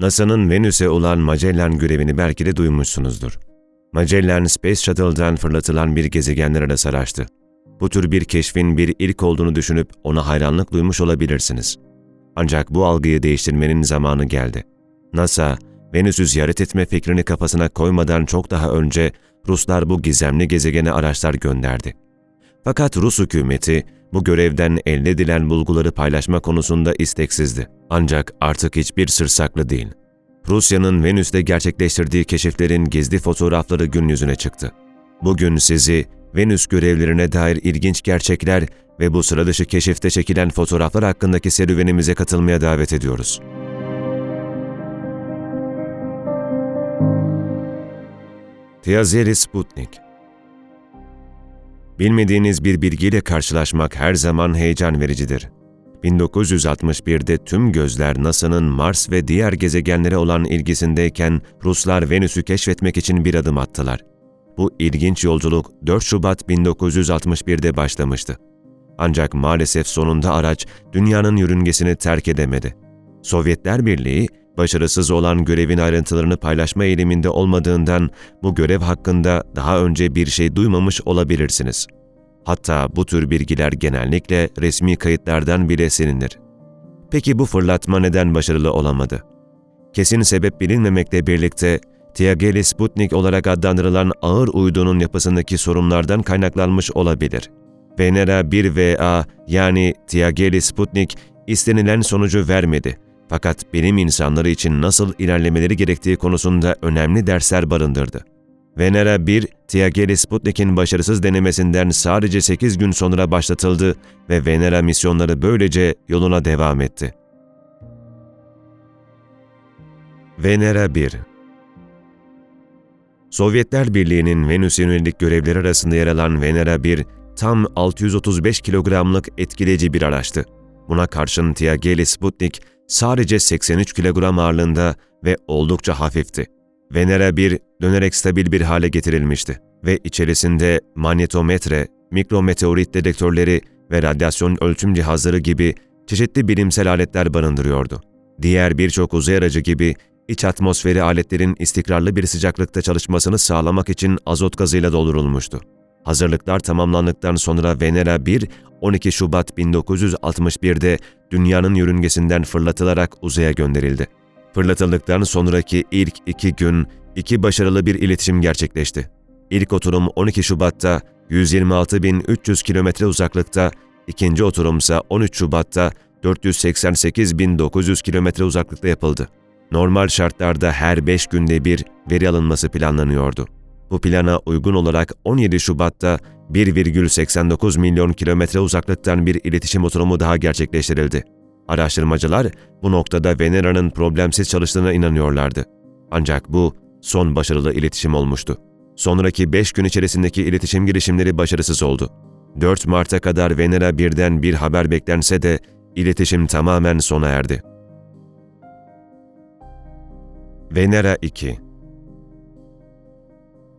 NASA'nın Venüs'e olan Magellan görevini belki de duymuşsunuzdur. Magellan Space Shuttle'dan fırlatılan bir gezegenler arası araçtı. Bu tür bir keşfin bir ilk olduğunu düşünüp ona hayranlık duymuş olabilirsiniz. Ancak bu algıyı değiştirmenin zamanı geldi. NASA, Venüs'ü ziyaret etme fikrini kafasına koymadan çok daha önce Ruslar bu gizemli gezegene araçlar gönderdi. Fakat Rus hükümeti bu görevden elde edilen bulguları paylaşma konusunda isteksizdi. Ancak artık hiçbir sır saklı değil. Rusya'nın Venüs'te gerçekleştirdiği keşiflerin gizli fotoğrafları gün yüzüne çıktı. Bugün sizi Venüs görevlerine dair ilginç gerçekler ve bu sıra dışı keşifte çekilen fotoğraflar hakkındaki serüvenimize katılmaya davet ediyoruz. Tiazeli Sputnik Bilmediğiniz bir bilgiyle karşılaşmak her zaman heyecan vericidir. 1961'de tüm gözler NASA'nın Mars ve diğer gezegenlere olan ilgisindeyken Ruslar Venüs'ü keşfetmek için bir adım attılar. Bu ilginç yolculuk 4 Şubat 1961'de başlamıştı. Ancak maalesef sonunda araç dünyanın yörüngesini terk edemedi. Sovyetler Birliği, başarısız olan görevin ayrıntılarını paylaşma eğiliminde olmadığından bu görev hakkında daha önce bir şey duymamış olabilirsiniz. Hatta bu tür bilgiler genellikle resmi kayıtlardan bile silinir. Peki bu fırlatma neden başarılı olamadı? Kesin sebep bilinmemekle birlikte Tiageli Sputnik olarak adlandırılan ağır uydunun yapısındaki sorunlardan kaynaklanmış olabilir. Venera 1VA yani Tiageli Sputnik istenilen sonucu vermedi fakat bilim insanları için nasıl ilerlemeleri gerektiği konusunda önemli dersler barındırdı. Venera 1, Tiageli Sputnik'in başarısız denemesinden sadece 8 gün sonra başlatıldı ve Venera misyonları böylece yoluna devam etti. Venera 1 Sovyetler Birliği'nin Venüs'e yönelik görevleri arasında yer alan Venera 1, tam 635 kilogramlık etkileyici bir araçtı. Buna karşın Tiageli Sputnik sadece 83 kilogram ağırlığında ve oldukça hafifti. Venera 1 dönerek stabil bir hale getirilmişti ve içerisinde manyetometre, mikrometeorit dedektörleri ve radyasyon ölçüm cihazları gibi çeşitli bilimsel aletler barındırıyordu. Diğer birçok uzay aracı gibi iç atmosferi aletlerin istikrarlı bir sıcaklıkta çalışmasını sağlamak için azot gazıyla doldurulmuştu. Hazırlıklar tamamlandıktan sonra Venera 1, 12 Şubat 1961'de dünyanın yörüngesinden fırlatılarak uzaya gönderildi. Fırlatıldıktan sonraki ilk iki gün iki başarılı bir iletişim gerçekleşti. İlk oturum 12 Şubat'ta 126.300 kilometre uzaklıkta, ikinci oturumsa 13 Şubat'ta 488.900 kilometre uzaklıkta yapıldı. Normal şartlarda her 5 günde bir veri alınması planlanıyordu. Bu plana uygun olarak 17 Şubat'ta 1,89 milyon kilometre uzaklıktan bir iletişim oturumu daha gerçekleştirildi. Araştırmacılar bu noktada Venera'nın problemsiz çalıştığına inanıyorlardı. Ancak bu son başarılı iletişim olmuştu. Sonraki 5 gün içerisindeki iletişim girişimleri başarısız oldu. 4 Mart'a kadar Venera birden bir haber beklense de iletişim tamamen sona erdi. Venera 2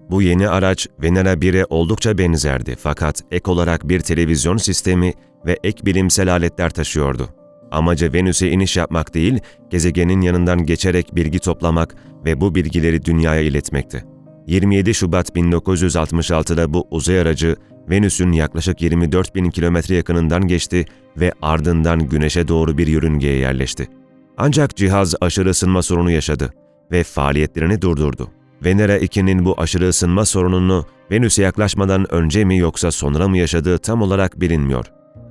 Bu yeni araç Venera 1'e oldukça benzerdi fakat ek olarak bir televizyon sistemi ve ek bilimsel aletler taşıyordu. Amacı Venüs'e iniş yapmak değil, gezegenin yanından geçerek bilgi toplamak ve bu bilgileri dünyaya iletmekti. 27 Şubat 1966'da bu uzay aracı Venüs'ün yaklaşık 24 bin kilometre yakınından geçti ve ardından Güneş'e doğru bir yörüngeye yerleşti. Ancak cihaz aşırı ısınma sorunu yaşadı ve faaliyetlerini durdurdu. Venera 2'nin bu aşırı ısınma sorununu Venüs'e yaklaşmadan önce mi yoksa sonra mı yaşadığı tam olarak bilinmiyor.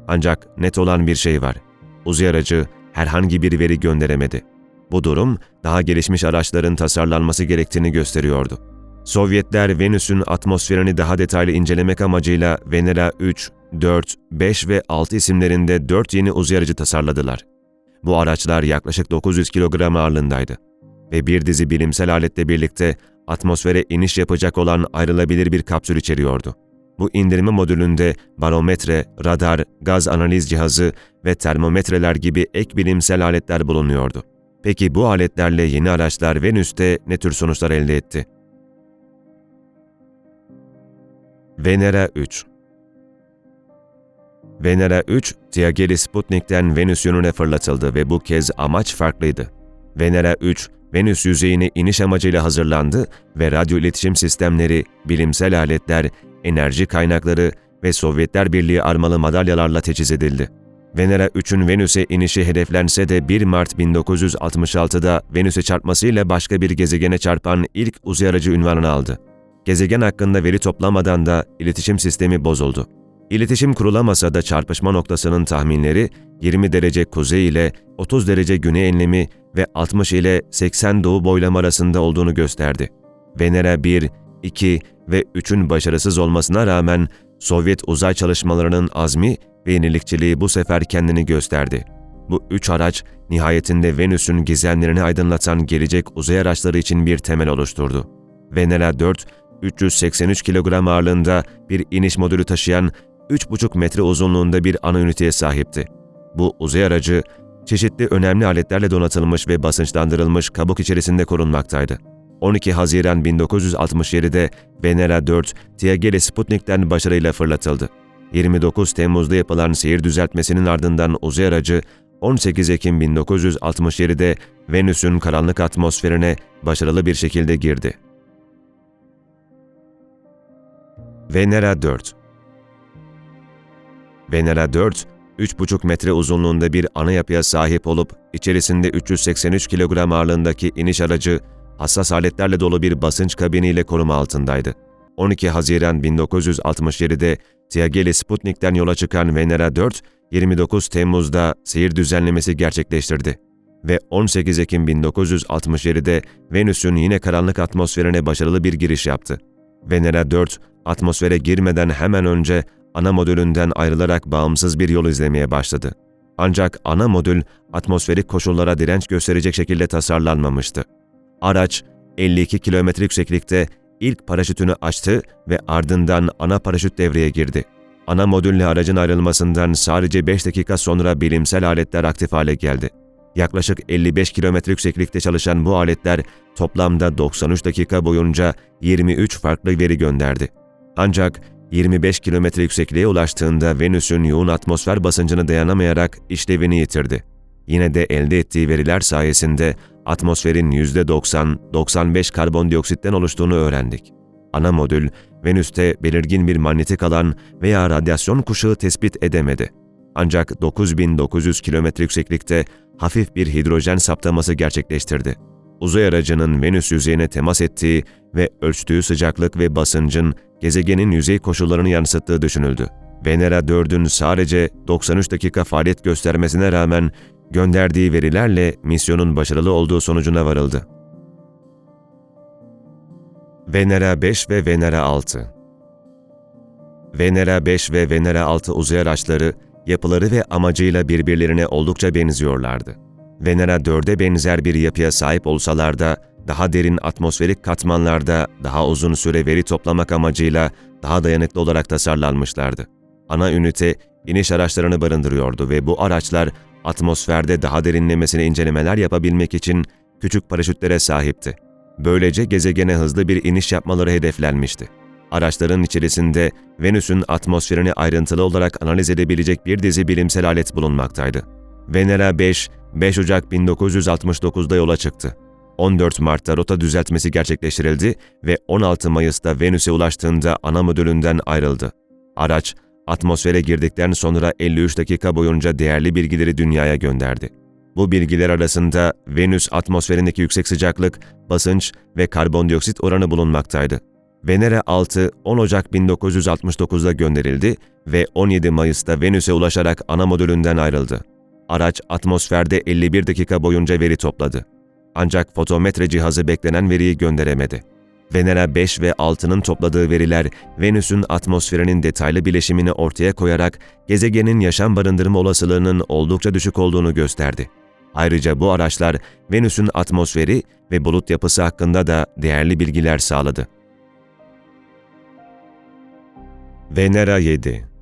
Ancak net olan bir şey var uzay aracı herhangi bir veri gönderemedi. Bu durum daha gelişmiş araçların tasarlanması gerektiğini gösteriyordu. Sovyetler Venüs'ün atmosferini daha detaylı incelemek amacıyla Venera 3, 4, 5 ve 6 isimlerinde 4 yeni uzay aracı tasarladılar. Bu araçlar yaklaşık 900 kilogram ağırlığındaydı ve bir dizi bilimsel aletle birlikte atmosfere iniş yapacak olan ayrılabilir bir kapsül içeriyordu. Bu indirme modülünde barometre, radar, gaz analiz cihazı ve termometreler gibi ek bilimsel aletler bulunuyordu. Peki bu aletlerle yeni araçlar Venüs'te ne tür sonuçlar elde etti? Venera 3 Venera 3, Tiageli Sputnik'ten Venüs yönüne fırlatıldı ve bu kez amaç farklıydı. Venera 3, Venüs yüzeyine iniş amacıyla hazırlandı ve radyo iletişim sistemleri, bilimsel aletler, enerji kaynakları ve Sovyetler Birliği armalı madalyalarla teçhiz edildi. Venera 3'ün Venüs'e inişi hedeflense de 1 Mart 1966'da Venüs'e çarpmasıyla başka bir gezegene çarpan ilk uzay aracı ünvanını aldı. Gezegen hakkında veri toplamadan da iletişim sistemi bozuldu. İletişim kurulamasa da çarpışma noktasının tahminleri 20 derece kuzey ile 30 derece güney enlemi ve 60 ile 80 doğu boylam arasında olduğunu gösterdi. Venera 1, 2 ve 3'ün başarısız olmasına rağmen Sovyet uzay çalışmalarının azmi ve yenilikçiliği bu sefer kendini gösterdi. Bu üç araç nihayetinde Venüs'ün gizemlerini aydınlatan gelecek uzay araçları için bir temel oluşturdu. Venera 4, 383 kilogram ağırlığında bir iniş modülü taşıyan 3,5 metre uzunluğunda bir ana üniteye sahipti. Bu uzay aracı çeşitli önemli aletlerle donatılmış ve basınçlandırılmış kabuk içerisinde korunmaktaydı. 12 Haziran 1967'de Venera 4, Tiagele Sputnik'ten başarıyla fırlatıldı. 29 Temmuz'da yapılan seyir düzeltmesinin ardından uzay aracı 18 Ekim 1967'de Venüs'ün karanlık atmosferine başarılı bir şekilde girdi. Venera 4 Venera 4, 3,5 metre uzunluğunda bir ana yapıya sahip olup içerisinde 383 kilogram ağırlığındaki iniş aracı hassas aletlerle dolu bir basınç kabiniyle koruma altındaydı. 12 Haziran 1967'de Tiageli Sputnik'ten yola çıkan Venera 4, 29 Temmuz'da seyir düzenlemesi gerçekleştirdi ve 18 Ekim 1967'de Venüs'ün yine karanlık atmosferine başarılı bir giriş yaptı. Venera 4, atmosfere girmeden hemen önce ana modülünden ayrılarak bağımsız bir yol izlemeye başladı. Ancak ana modül atmosferik koşullara direnç gösterecek şekilde tasarlanmamıştı. Araç 52 kilometre yükseklikte ilk paraşütünü açtı ve ardından ana paraşüt devreye girdi. Ana modülle aracın ayrılmasından sadece 5 dakika sonra bilimsel aletler aktif hale geldi. Yaklaşık 55 kilometre yükseklikte çalışan bu aletler toplamda 93 dakika boyunca 23 farklı veri gönderdi. Ancak 25 kilometre yüksekliğe ulaştığında Venüs'ün yoğun atmosfer basıncını dayanamayarak işlevini yitirdi. Yine de elde ettiği veriler sayesinde atmosferin %90-95 karbondioksitten oluştuğunu öğrendik. Ana modül, Venüs'te belirgin bir manyetik alan veya radyasyon kuşağı tespit edemedi. Ancak 9900 kilometre yükseklikte hafif bir hidrojen saptaması gerçekleştirdi. Uzay aracının Venüs yüzeyine temas ettiği ve ölçtüğü sıcaklık ve basıncın gezegenin yüzey koşullarını yansıttığı düşünüldü. Venera 4'ün sadece 93 dakika faaliyet göstermesine rağmen gönderdiği verilerle misyonun başarılı olduğu sonucuna varıldı. Venera 5 ve Venera 6 Venera 5 ve Venera 6 uzay araçları yapıları ve amacıyla birbirlerine oldukça benziyorlardı. Venera 4'e benzer bir yapıya sahip olsalar da daha derin atmosferik katmanlarda daha uzun süre veri toplamak amacıyla daha dayanıklı olarak tasarlanmışlardı. Ana ünite iniş araçlarını barındırıyordu ve bu araçlar atmosferde daha derinlemesine incelemeler yapabilmek için küçük paraşütlere sahipti. Böylece gezegene hızlı bir iniş yapmaları hedeflenmişti. Araçların içerisinde Venüs'ün atmosferini ayrıntılı olarak analiz edebilecek bir dizi bilimsel alet bulunmaktaydı. Venera 5, 5 Ocak 1969'da yola çıktı. 14 Mart'ta rota düzeltmesi gerçekleştirildi ve 16 Mayıs'ta Venüs'e ulaştığında ana modülünden ayrıldı. Araç, atmosfere girdikten sonra 53 dakika boyunca değerli bilgileri dünyaya gönderdi. Bu bilgiler arasında Venüs atmosferindeki yüksek sıcaklık, basınç ve karbondioksit oranı bulunmaktaydı. Venera 6 10 Ocak 1969'da gönderildi ve 17 Mayıs'ta Venüs'e ulaşarak ana modülünden ayrıldı. Araç atmosferde 51 dakika boyunca veri topladı. Ancak fotometre cihazı beklenen veriyi gönderemedi. Venera 5 ve 6'nın topladığı veriler Venüs'ün atmosferinin detaylı bileşimini ortaya koyarak gezegenin yaşam barındırma olasılığının oldukça düşük olduğunu gösterdi. Ayrıca bu araçlar Venüs'ün atmosferi ve bulut yapısı hakkında da değerli bilgiler sağladı. Venera 7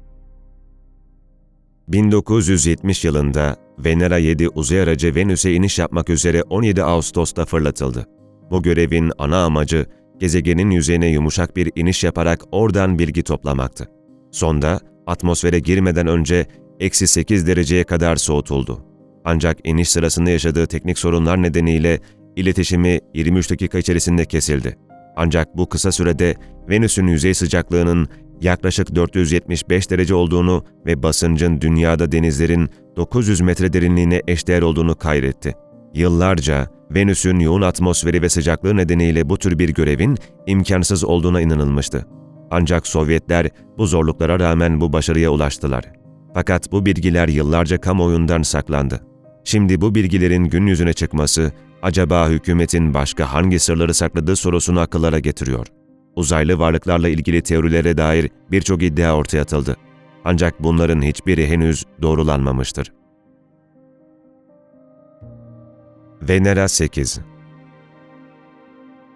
1970 yılında Venera 7 uzay aracı Venüs'e iniş yapmak üzere 17 Ağustos'ta fırlatıldı. Bu görevin ana amacı gezegenin yüzeyine yumuşak bir iniş yaparak oradan bilgi toplamaktı. Sonda atmosfere girmeden önce eksi 8 dereceye kadar soğutuldu. Ancak iniş sırasında yaşadığı teknik sorunlar nedeniyle iletişimi 23 dakika içerisinde kesildi. Ancak bu kısa sürede Venüs'ün yüzey sıcaklığının yaklaşık 475 derece olduğunu ve basıncın dünyada denizlerin 900 metre derinliğine eşdeğer olduğunu kaydetti. Yıllarca Venüs'ün yoğun atmosferi ve sıcaklığı nedeniyle bu tür bir görevin imkansız olduğuna inanılmıştı. Ancak Sovyetler bu zorluklara rağmen bu başarıya ulaştılar. Fakat bu bilgiler yıllarca kamuoyundan saklandı. Şimdi bu bilgilerin gün yüzüne çıkması, acaba hükümetin başka hangi sırları sakladığı sorusunu akıllara getiriyor. Uzaylı varlıklarla ilgili teorilere dair birçok iddia ortaya atıldı. Ancak bunların hiçbiri henüz doğrulanmamıştır. Venera 8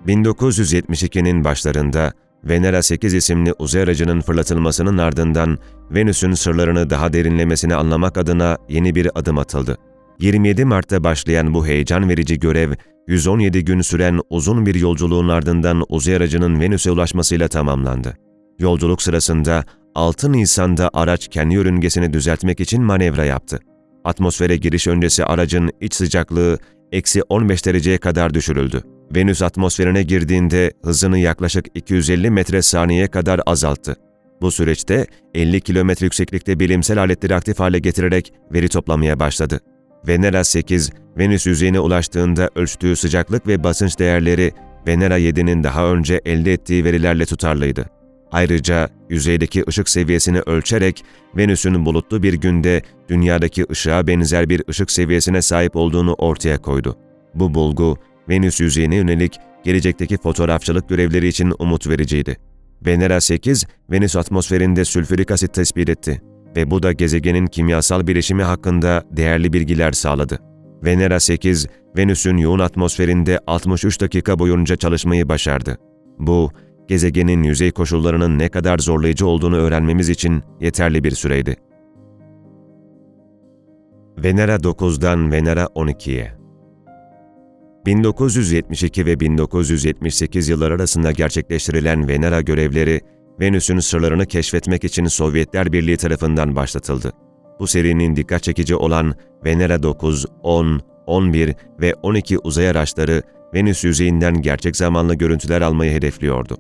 1972'nin başlarında Venera 8 isimli uzay aracının fırlatılmasının ardından Venüs'ün sırlarını daha derinlemesine anlamak adına yeni bir adım atıldı. 27 Mart'ta başlayan bu heyecan verici görev, 117 gün süren uzun bir yolculuğun ardından uzay aracının Venüs'e ulaşmasıyla tamamlandı. Yolculuk sırasında 6 Nisan'da araç kendi yörüngesini düzeltmek için manevra yaptı. Atmosfere giriş öncesi aracın iç sıcaklığı eksi 15 dereceye kadar düşürüldü. Venüs atmosferine girdiğinde hızını yaklaşık 250 metre saniyeye kadar azalttı. Bu süreçte 50 kilometre yükseklikte bilimsel aletleri aktif hale getirerek veri toplamaya başladı. Venera 8, Venüs yüzeyine ulaştığında ölçtüğü sıcaklık ve basınç değerleri Venera 7'nin daha önce elde ettiği verilerle tutarlıydı. Ayrıca yüzeydeki ışık seviyesini ölçerek Venüs'ün bulutlu bir günde dünyadaki ışığa benzer bir ışık seviyesine sahip olduğunu ortaya koydu. Bu bulgu Venüs yüzeyine yönelik gelecekteki fotoğrafçılık görevleri için umut vericiydi. Venera 8, Venüs atmosferinde sülfürik asit tespit etti ve bu da gezegenin kimyasal bileşimi hakkında değerli bilgiler sağladı. Venera 8, Venüs'ün yoğun atmosferinde 63 dakika boyunca çalışmayı başardı. Bu, gezegenin yüzey koşullarının ne kadar zorlayıcı olduğunu öğrenmemiz için yeterli bir süreydi. Venera 9'dan Venera 12'ye 1972 ve 1978 yıllar arasında gerçekleştirilen Venera görevleri, Venüs'ün sırlarını keşfetmek için Sovyetler Birliği tarafından başlatıldı. Bu serinin dikkat çekici olan Venera 9, 10, 11 ve 12 uzay araçları Venüs yüzeyinden gerçek zamanlı görüntüler almayı hedefliyordu.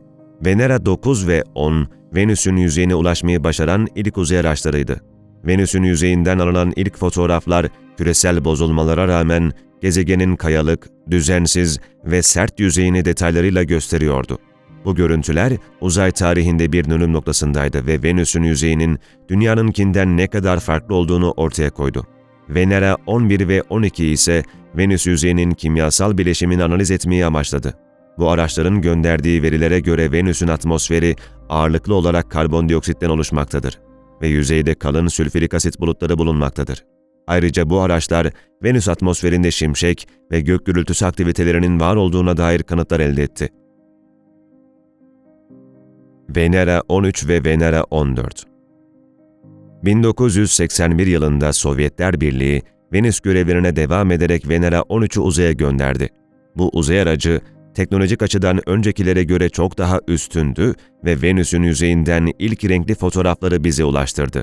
Venera 9 ve 10, Venüs'ün yüzeyine ulaşmayı başaran ilk uzay araçlarıydı. Venüs'ün yüzeyinden alınan ilk fotoğraflar küresel bozulmalara rağmen gezegenin kayalık, düzensiz ve sert yüzeyini detaylarıyla gösteriyordu. Bu görüntüler uzay tarihinde bir dönüm noktasındaydı ve Venüs'ün yüzeyinin dünyanınkinden ne kadar farklı olduğunu ortaya koydu. Venera 11 ve 12 ise Venüs yüzeyinin kimyasal bileşimini analiz etmeyi amaçladı. Bu araçların gönderdiği verilere göre Venüs'ün atmosferi ağırlıklı olarak karbondioksitten oluşmaktadır ve yüzeyde kalın sülfürik asit bulutları bulunmaktadır. Ayrıca bu araçlar Venüs atmosferinde şimşek ve gök gürültüsü aktivitelerinin var olduğuna dair kanıtlar elde etti. Venera 13 ve Venera 14 1981 yılında Sovyetler Birliği, Venüs görevlerine devam ederek Venera 13'ü uzaya gönderdi. Bu uzay aracı, teknolojik açıdan öncekilere göre çok daha üstündü ve Venüs'ün yüzeyinden ilk renkli fotoğrafları bize ulaştırdı.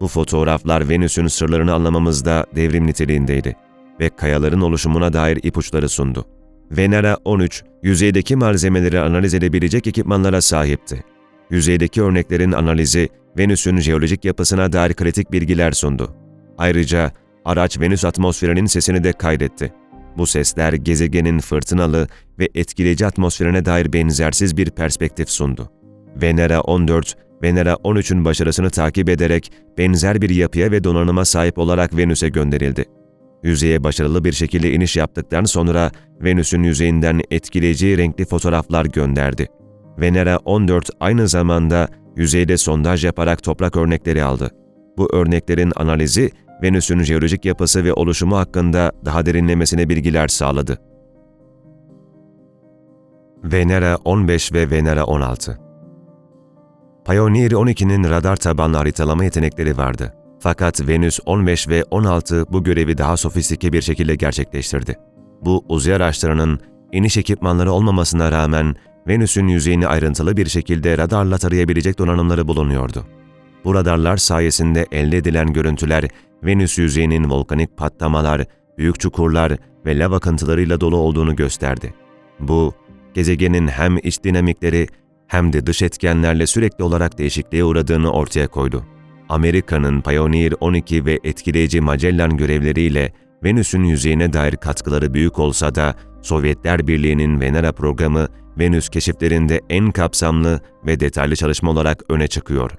Bu fotoğraflar Venüs'ün sırlarını anlamamızda devrim niteliğindeydi ve kayaların oluşumuna dair ipuçları sundu. Venera 13, yüzeydeki malzemeleri analiz edebilecek ekipmanlara sahipti. Yüzeydeki örneklerin analizi, Venüs'ün jeolojik yapısına dair kritik bilgiler sundu. Ayrıca araç Venüs atmosferinin sesini de kaydetti. Bu sesler gezegenin fırtınalı ve etkileyici atmosferine dair benzersiz bir perspektif sundu. Venera 14, Venera 13'ün başarısını takip ederek benzer bir yapıya ve donanıma sahip olarak Venüs'e gönderildi. Yüzeye başarılı bir şekilde iniş yaptıktan sonra Venüs'ün yüzeyinden etkileyici renkli fotoğraflar gönderdi. Venera 14 aynı zamanda yüzeyde sondaj yaparak toprak örnekleri aldı. Bu örneklerin analizi Venüs'ün jeolojik yapısı ve oluşumu hakkında daha derinlemesine bilgiler sağladı. Venera 15 ve Venera 16 Pioneer 12'nin radar tabanlı haritalama yetenekleri vardı. Fakat Venüs 15 ve 16 bu görevi daha sofistike bir şekilde gerçekleştirdi. Bu uzay araçlarının iniş ekipmanları olmamasına rağmen Venüs'ün yüzeyini ayrıntılı bir şekilde radarla tarayabilecek donanımları bulunuyordu. Bu radarlar sayesinde elde edilen görüntüler Venüs yüzeyinin volkanik patlamalar, büyük çukurlar ve lav akıntılarıyla dolu olduğunu gösterdi. Bu, gezegenin hem iç dinamikleri hem de dış etkenlerle sürekli olarak değişikliğe uğradığını ortaya koydu. Amerika'nın Pioneer 12 ve etkileyici Magellan görevleriyle Venüs'ün yüzeyine dair katkıları büyük olsa da Sovyetler Birliği'nin Venera programı Venüs keşiflerinde en kapsamlı ve detaylı çalışma olarak öne çıkıyor.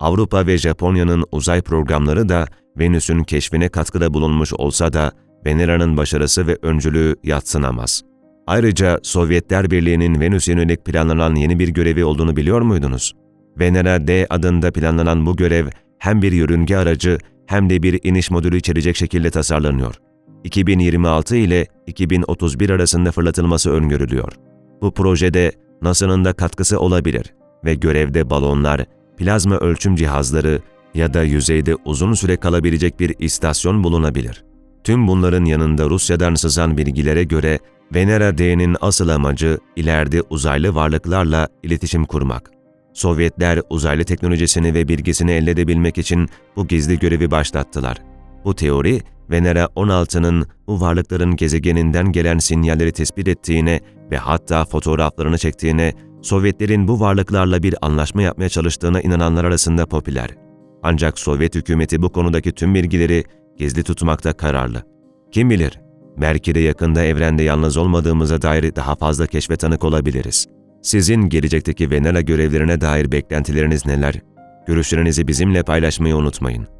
Avrupa ve Japonya'nın uzay programları da Venüs'ün keşfine katkıda bulunmuş olsa da Venera'nın başarısı ve öncülüğü yatsınamaz. Ayrıca Sovyetler Birliği'nin Venüs'e yönelik planlanan yeni bir görevi olduğunu biliyor muydunuz? Venera D adında planlanan bu görev hem bir yörünge aracı hem de bir iniş modülü içerecek şekilde tasarlanıyor. 2026 ile 2031 arasında fırlatılması öngörülüyor. Bu projede NASA'nın da katkısı olabilir ve görevde balonlar, plazma ölçüm cihazları ya da yüzeyde uzun süre kalabilecek bir istasyon bulunabilir. Tüm bunların yanında Rusya'dan sızan bilgilere göre Venera D'nin asıl amacı ileride uzaylı varlıklarla iletişim kurmak. Sovyetler uzaylı teknolojisini ve bilgisini elde edebilmek için bu gizli görevi başlattılar. Bu teori, Venera 16'nın bu varlıkların gezegeninden gelen sinyalleri tespit ettiğine ve hatta fotoğraflarını çektiğine, Sovyetlerin bu varlıklarla bir anlaşma yapmaya çalıştığına inananlar arasında popüler. Ancak Sovyet hükümeti bu konudaki tüm bilgileri gizli tutmakta kararlı. Kim bilir, belki yakında evrende yalnız olmadığımıza dair daha fazla keşfe tanık olabiliriz. Sizin gelecekteki Venera görevlerine dair beklentileriniz neler? Görüşlerinizi bizimle paylaşmayı unutmayın.